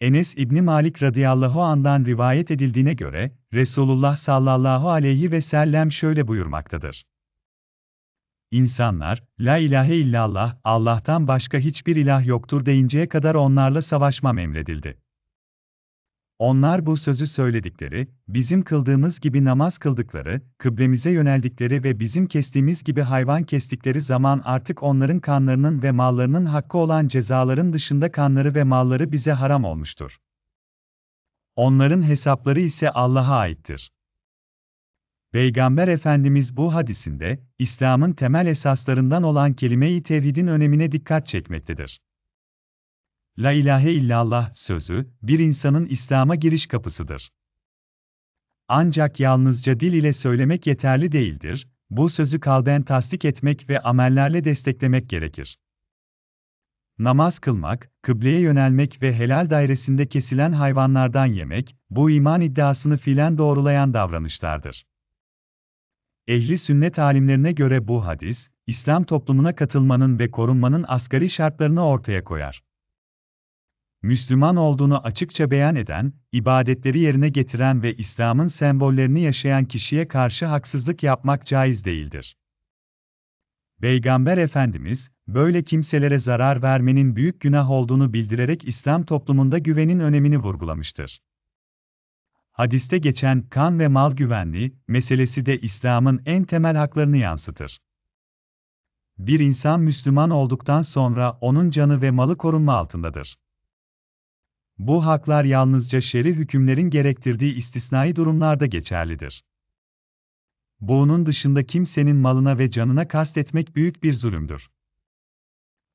Enes İbni Malik radıyallahu andan rivayet edildiğine göre, Resulullah sallallahu aleyhi ve sellem şöyle buyurmaktadır. İnsanlar, La ilahe illallah, Allah'tan başka hiçbir ilah yoktur deyinceye kadar onlarla savaşmam emredildi. Onlar bu sözü söyledikleri, bizim kıldığımız gibi namaz kıldıkları, kıblemize yöneldikleri ve bizim kestiğimiz gibi hayvan kestikleri zaman artık onların kanlarının ve mallarının hakkı olan cezaların dışında kanları ve malları bize haram olmuştur. Onların hesapları ise Allah'a aittir. Peygamber Efendimiz bu hadisinde, İslam'ın temel esaslarından olan kelime-i tevhidin önemine dikkat çekmektedir. La ilahe illallah sözü, bir insanın İslam'a giriş kapısıdır. Ancak yalnızca dil ile söylemek yeterli değildir, bu sözü kalben tasdik etmek ve amellerle desteklemek gerekir. Namaz kılmak, kıbleye yönelmek ve helal dairesinde kesilen hayvanlardan yemek, bu iman iddiasını fiilen doğrulayan davranışlardır. Ehli sünnet alimlerine göre bu hadis, İslam toplumuna katılmanın ve korunmanın asgari şartlarını ortaya koyar. Müslüman olduğunu açıkça beyan eden, ibadetleri yerine getiren ve İslam'ın sembollerini yaşayan kişiye karşı haksızlık yapmak caiz değildir. Peygamber Efendimiz, böyle kimselere zarar vermenin büyük günah olduğunu bildirerek İslam toplumunda güvenin önemini vurgulamıştır. Hadiste geçen kan ve mal güvenliği meselesi de İslam'ın en temel haklarını yansıtır. Bir insan Müslüman olduktan sonra onun canı ve malı korunma altındadır. Bu haklar yalnızca şer'i hükümlerin gerektirdiği istisnai durumlarda geçerlidir. Bunun dışında kimsenin malına ve canına kastetmek büyük bir zulümdür.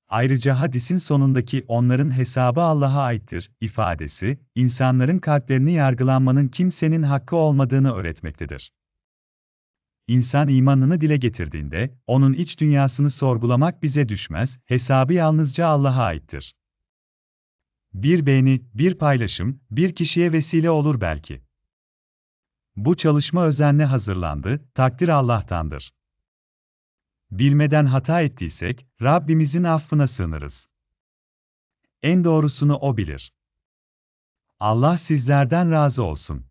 Ayrıca hadisin sonundaki onların hesabı Allah'a aittir ifadesi, insanların kalplerini yargılanmanın kimsenin hakkı olmadığını öğretmektedir. İnsan imanını dile getirdiğinde, onun iç dünyasını sorgulamak bize düşmez, hesabı yalnızca Allah'a aittir. Bir beğeni, bir paylaşım, bir kişiye vesile olur belki. Bu çalışma özenle hazırlandı, takdir Allah'tandır. Bilmeden hata ettiysek, Rabbimizin affına sığınırız. En doğrusunu O bilir. Allah sizlerden razı olsun.